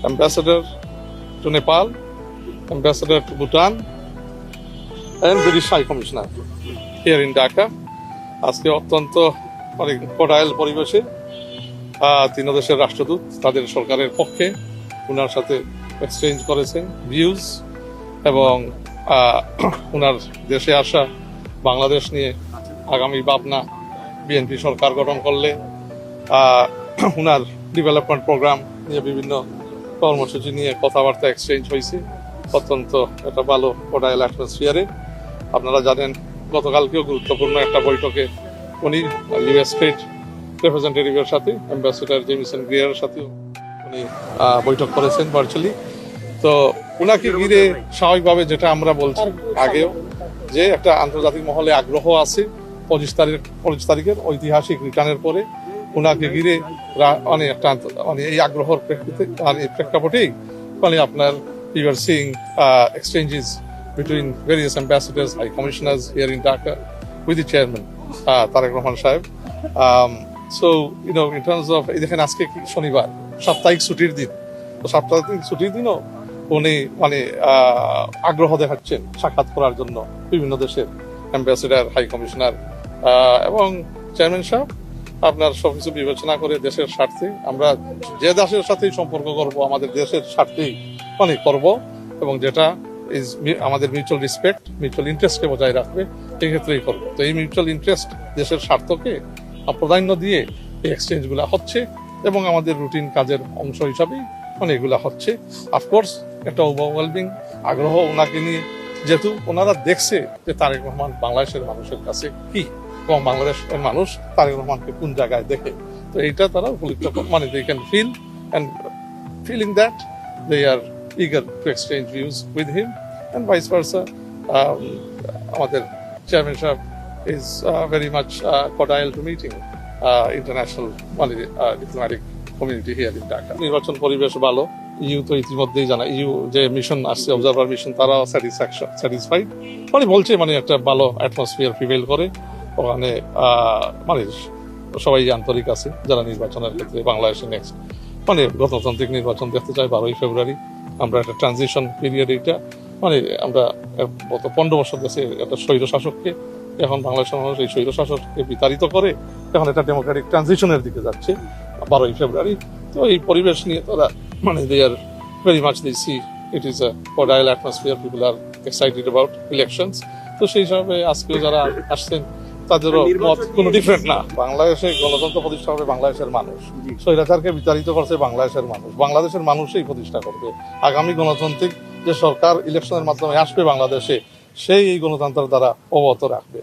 ambassador to Nepal, ambassador to Bhutan, and British High Commissioner here in Dhaka. আজকে অত্যন্ত অনেক কটাইল পরিবেশে তিন দেশের রাষ্ট্রদূত তাদের সরকারের পক্ষে ওনার সাথে এক্সচেঞ্জ করেছেন ভিউজ এবং ওনার দেশে আসা বাংলাদেশ নিয়ে আগামী ভাবনা বিএনপি সরকার গঠন করলে ওনার ডেভেলপমেন্ট প্রোগ্রাম নিয়ে বিভিন্ন কর্মসূচি নিয়ে কথাবার্তা এক্সচেঞ্জ হয়েছে। অত্যন্ত একটা ভালো কোটাইল অ্যাটমসফিয়ারে আপনারা জানেন, গতকালকেও গুরুত্বপূর্ণ একটা বৈঠকে উনি ইউএস স্টেট রিপ্রেজেন্টেটিভের সাথে অ্যাম্বাসেডার জেমিসন গ্রিয়ারের সাথেও উনি বৈঠক করেছেন ভার্চুয়ালি তো ওনাকে ঘিরে স্বাভাবিকভাবে যেটা আমরা বলছি আগেও, যে একটা আন্তর্জাতিক মহলে আগ্রহ আছে, পঁচিশ তারিখ, পঁচিশ তারিখের ঐতিহাসিক রিটার্নের পরে। উনাকে ঘিরে অনেক এই আগ্রহের প্রেক্ষিতে আর এই প্রেক্ষাপটেই মানে আপনার using exchanges between various ambassadors high commissioners here in Dhaka with the chairman Tarique Rahman সাহেব। So you know in terms of এই দেখেন আজকে শনিবার, সাপ্তাহিক ছুটির দিন। তো সাপ্তাহিক ছুটির দিনও উনি মানে আগ্রহ দেখাচ্ছেন সাক্ষাৎ করার জন্য বিভিন্ন দেশের অ্যাম্বাসেডার হাই কমিশনার এবং চেয়ারম্যান সাহেব। আপনার সবকিছু বিবেচনা করে দেশের স্বার্থে আমরা যে দেশের সাথেই সম্পর্ক করব, আমাদের দেশের স্বার্থেই মানে করব এবং যেটা ইজ আমাদের মিউচুয়াল রেসপেক্ট মিউচুয়াল ইন্টারেস্টকে বজায় রাখবে এই ক্ষেত্রেই করব। তো এই মিউচুয়াল ইন্টারেস্ট দেশের স্বার্থকে প্রাধান্য দিয়ে এই এক্সচেঞ্জগুলো হচ্ছে এবং আমাদের রুটিন কাজের অংশ হিসাবেই মানে এগুলা হচ্ছে। অফকোর্স একটা ওভারওয়েলমিং আগ্রহ ওনাকে নিয়ে, যেহেতু ওনারা দেখছে যে তারেক রহমান বাংলাদেশের মানুষের কাছে কি। এবং বাংলাদেশের মানুষ তারেক রহমানকে কোন জায়গায় দেখে তো এইটা তারা উপলব্ধ মানে they can feel and feeling that they are to exchange views with him and vice versa. Um, আমাদের চেয়ারম্যান সাহেব much uh, cordial to meeting uh, international মানে diplomatic community here in Dhaka. নির্বাচন পরিবেশ ভালো ইউ তো ইতিমধ্যেই জানা you যে মিশন আসছে অবজারভার মিশন তারাও স্যাটিসফ্যাকশন স্যাটিসফাইড মানে বলছে মানে একটা ভালো অ্যাটমসফিয়ার প্রিভেল করে ওখানে মানে সবাই আন্তরিক আছে যারা নির্বাচনের ক্ষেত্রে বাংলাদেশে নেক্সট মানে গণতান্ত্রিক নির্বাচন দেখতে চাই বারোই ফেব্রুয়ারি। আমরা একটা ট্রানজিশন পিরিয়ড এইটা মানে আমরা গত পনেরো বছর গেছে একটা স্বৈর শাসককে, এখন বাংলাদেশের মানুষ এই স্বৈর শাসককে বিতাড়িত করে, এখন এটা ডেমোক্রেটিক ট্রানজিশনের দিকে যাচ্ছে বারোই ফেব্রুয়ারি। তো এই পরিবেশ নিয়ে তারা মানে they are very much they see it is a atmosphere people are excited about elections তো সেই হিসাবে আজকেও যারা আসছেন তাদেরও মত কোনো ডিফারেন্ট না। বাংলাদেশে গণতন্ত্র প্রতিষ্ঠা করবে বাংলাদেশের মানুষ। স্বৈরাচারকে বিতাড়িত করছে বাংলাদেশের মানুষ। বাংলাদেশের মানুষই প্রতিষ্ঠা করবে। আগামী গণতান্ত্রিক যে সরকার ইলেকশনের মাধ্যমে আসবে বাংলাদেশে সেই এই গণতন্ত্রের দ্বারা অবহত রাখবে।